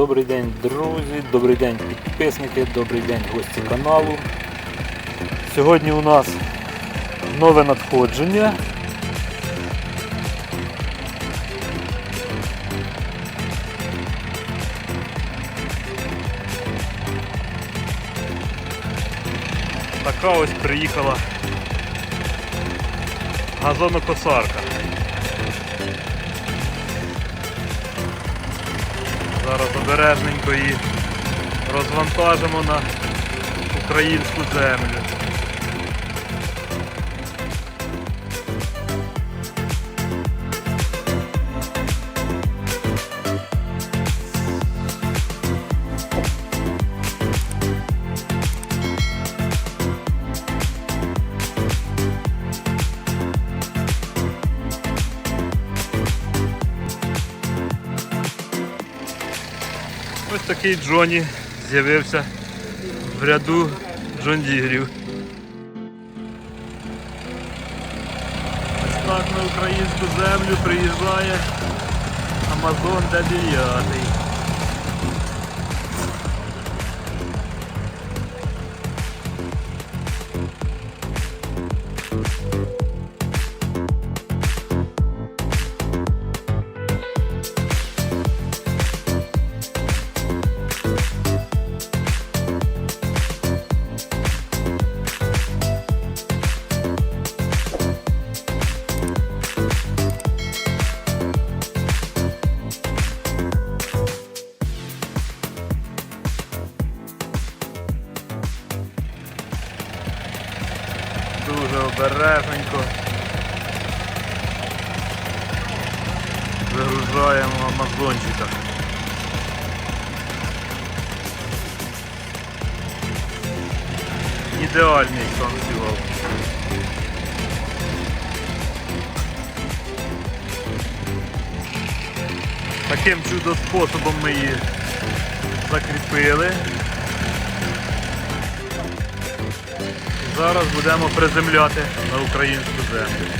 Добрий день, друзі, добрий день підписники, добрий день гості каналу. Сьогодні у нас нове надходження. Така ось приїхала газонокосарка. Обережненько її розвантажимо на українську землю. Ось такий Джоні з'явився в ряду Джондірів. Ось так на українську землю приїжджає Амазон Д9. Дуже обережненько. Вигружаємо амазончика. Ідеальний санкціон. Таким чудо способом ми її закріпили. Зараз будемо приземляти на українську землю.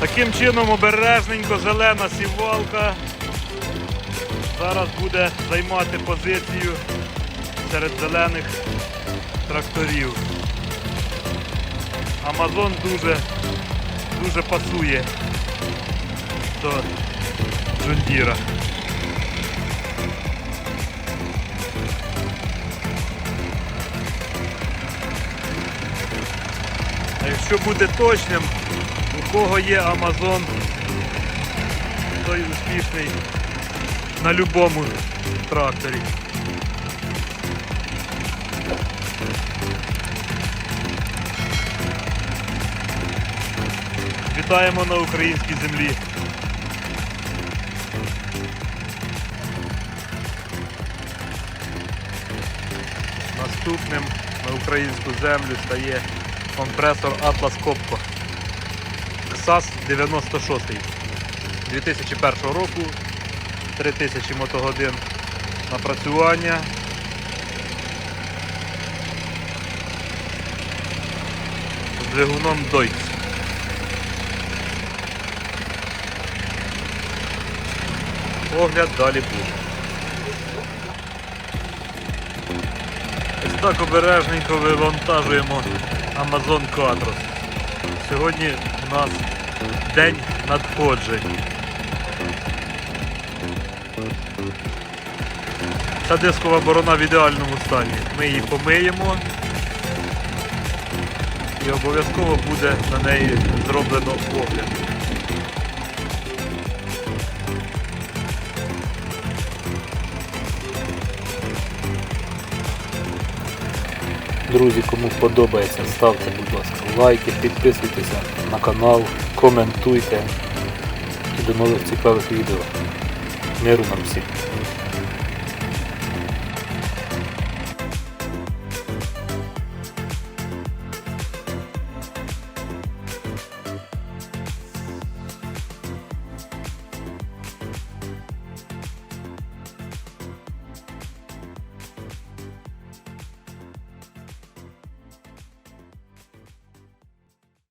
Таким чином обережненько зелена сівалка зараз буде займати позицію серед зелених тракторів. Амазон дуже, дуже пасує до Джондіра. Якщо бути точним, у кого є Amazon, той успішний на будь-якому тракторі. Вітаємо на українській землі. Наступним на українську землю стає компресор Atlas Copco SAS 96 2001 року 3000 мотогодин напрацювання. З двигуном Deutz. Огляд далі буде. Ось так обережненько вивантажуємо Amazon Quadros. Сьогодні у нас день надходжень. Ця дискова борона в ідеальному стані. Ми її помиємо і обов'язково буде на неї зроблено огляд. Друзі, кому подобається, ставте, будь ласка, лайки, підписуйтеся на канал, коментуйте і до нових цікавих відео. Миру нам всім!